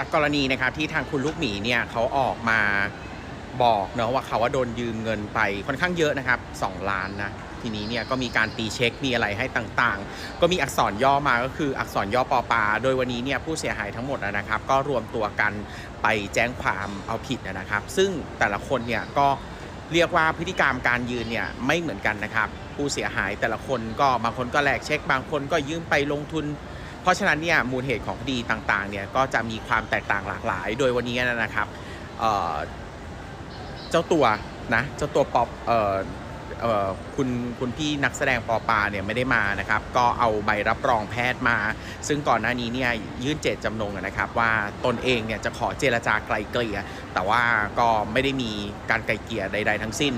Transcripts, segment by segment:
จากกรณีนะครับที่ทางคุณลูกหมีเนี่ยเขาออกมาบอกเนาะว่าเขาว่าโดนยืมเงินไปค่อนข้างเยอะนะครับ 2 ล้านนะทีนี้เนี่ยก็มีการตีเช็คมีอะไรให้ต่างๆ ก็มีอักษรย่อมาก็คืออักษรย่อปอปา โดยวันนี้เนี่ยผู้เสียหายทั้งหมดนะครับ ก็รวมตัวกันไปแจ้งความเอาผิดนะครับ ซึ่งแต่ละคนเนี่ยก็เรียกว่าพฤติกรรมการยืนเนี่ยไม่เหมือนกันนะครับ ผู้เสียหายแต่ละคนก็บางคนก็แลกเช็ค บางคนก็ยืมไปลงทุน เพราะฉะนั้นเนี่ยมูลเหตุของคดีต่างๆเนี่ยก็จะมีความแตกต่างหลากหลาย โดยวันนี้นะครับเเจ้าตัวนะเจ้าตัวปอบเอ่อเอ่อคุณคุณพี่นักแสดงปอปาเนี่ยไม่ได้มานะครับ ก็เอาใบรับรองแพทย์มา ซึ่งก่อนหน้านี้เนี่ยยื่นเจตจำนงนะครับ ว่าตนเองเนี่ยจะขอเจรจาไกลเกลี่ยแต่ว่าก็ไม่ได้มีการไกลเกลี่ยใด ๆ ทั้งสิ้น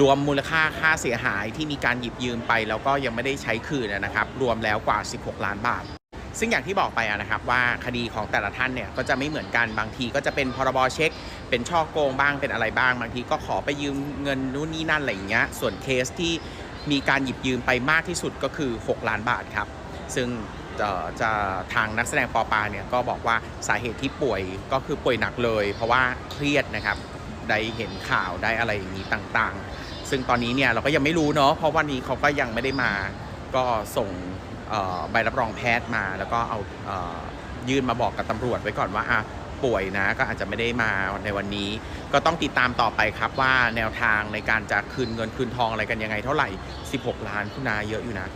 รวมมูลค่าค่าเสียหายที่มีการหยิบยืมไป แล้วก็ยังไม่ได้ใช้คืนนะครับ รวมแล้วกว่า 16 ล้านบาท ซึ่งอย่างที่บอกไปะนะครับว่าคดีของแต่ละท่านเนี่ยก็จะไม่เหมือนกันบางทีก็จะเป็นพรบเช็ค เป็นช่อโกงบ้างเป็นอะไรบ้างบางทีก็ขอไปยืมเงินนู่นนี่นั่นอะไรอย่างเงี้ยส่วนเคสที่มีการหยิบยืมไปมากที่สุดก็คือ 6 ล้านบาทครับ ซึ่งจะทางนักแสดงปอปาเนี่ยก็บอกว่าสาเหตุที่ป่วยก็คือป่วยหนักเลย เพราะว่าเครียดนะครับได้เห็นข่าวได้อะไรอย่างนี้ต่างๆ ซึ่งตอนนี้เนี่ยเราก็ยังไม่รู้เนาะเพราะวันนี้เขาก็ยังไม่ได้มา ก็ส่งใบรับรองแพทย์มา แล้วก็เอายื่นมาบอกกับตำรวจไว้ก่อนว่าอะป่วยนะก็อาจจะไม่ได้มาในวันนี้ ก็ต้องติดตามต่อไปครับว่าแนวทางในการจะคืนเงินคืนทองอะไรกันยังไงเท่าไหร่ 16 ล้านคุณนาเยอะอยู่นะ